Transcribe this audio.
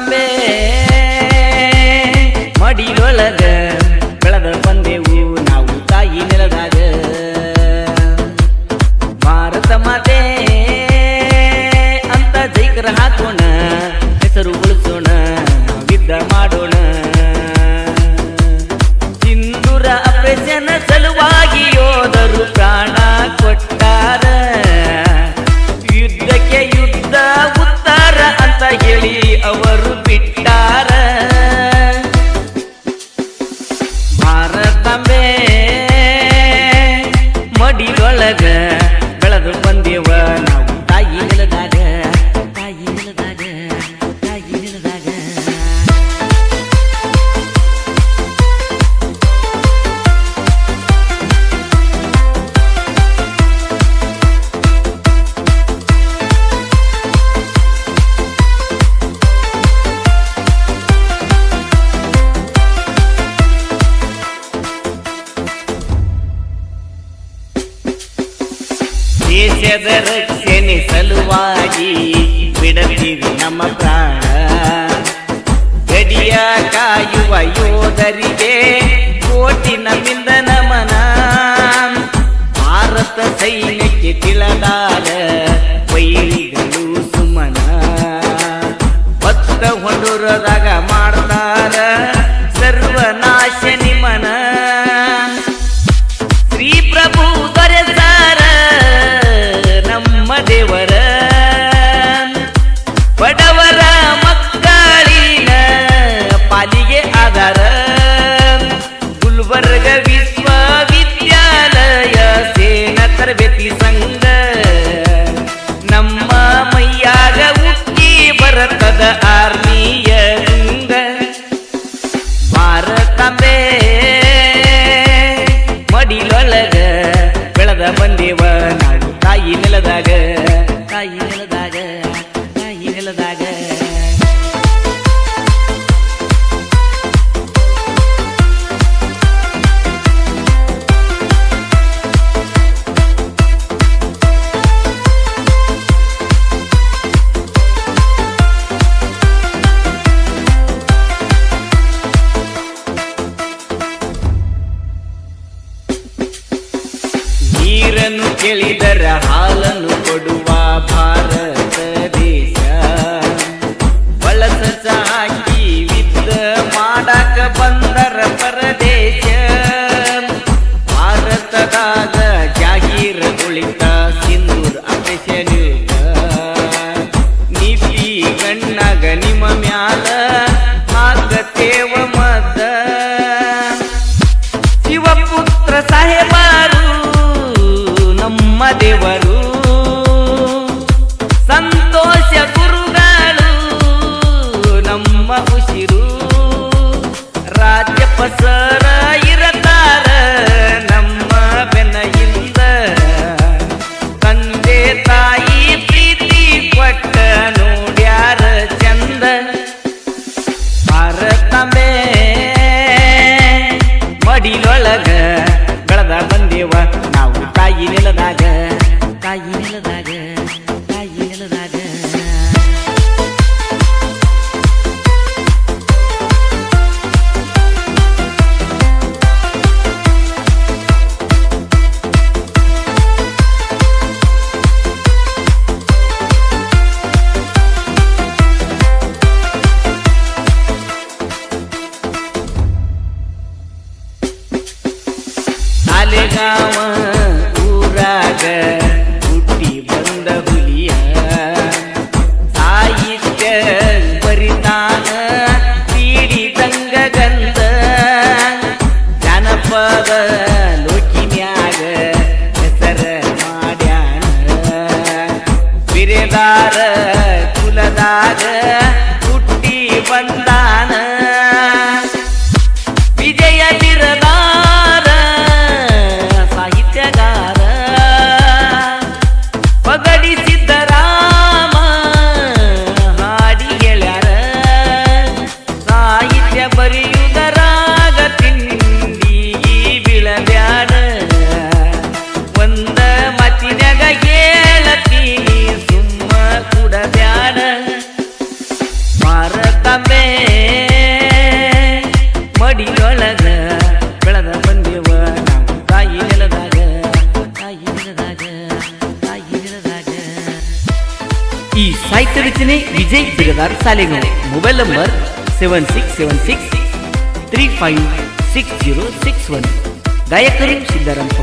Amen. ಮಡಿಲೊಳಗ ದೇಶದ ರಕ್ಷಣೆ ಸಲುವಾಗಿ ಬಿಡತೀವಿ ನಮ್ಮ ಪ್ರಾಣ. ಗಡಿಯ ಕಾಯುವ ಯೋಧರಿಗೆ ಕೋಟಿ ನಮ್ಮಿಂದ ನಮನ ಭಾರತ ಸೈನ್ಯಕ್ಕೆ ತಿಳದಾದ ವೈರಿಗಳು ಸುಮನ. ಭಕ್ತ ಹೊಂಡೂರದಾಗ ಬಂದೇವ ನಾವು ತಾಯಿ ನೆಲದಾಗ ತಾಯಿ ನೆಲದಾಗ ತಾಯಿ ನೆಲದಾಗ. ನೀರನ್ನು ಕೇಳಿದರ ಹಾಲನ್ನು ಕೊಡುವ ಭಾರತ ಮಡಿಲೊಳಗ ಬೆಳೆದ ಬಂದೇವ ನಾವು ತಾಯಿ ನೆಲದಾಗ. ಸಾಲೆಗಾವ ಊರಾಗ ಹುಟ್ಟಿ ಬಂದ ಹುಲಿಯ ಸಾಹಿತ್ಯ ಬರಿತಾನ ಪೀಡಿದಂಗ ಗಂಧ ಜನಪದ ಲೋಕಿನ್ಯಾಗ ಹೆಸರ ಮಾಡ್ಯಾನ ಬಿರೆದಾರ ಕುಲದಾಗ ಭಾರತಂಬೆ ಮಡಿಯೊಳಗ ಬೆಳೆದ ಬಂದೇವ ನಾವು ತಾಯಿ ನೆಲದಾಗ. ತಾಯಿ ನೆಲದಾಗ ತಾಯಿ ನೆಲದಾಗ. ಈ ಸಾಹಿತ್ಯ ರಚನೆ Vijay Bigadar ಸಾಲೆಗಳು mobile number seven six seven six three five six zero six one. ಗಾಯಕರು ಸಿದ್ದಾರಾಮ್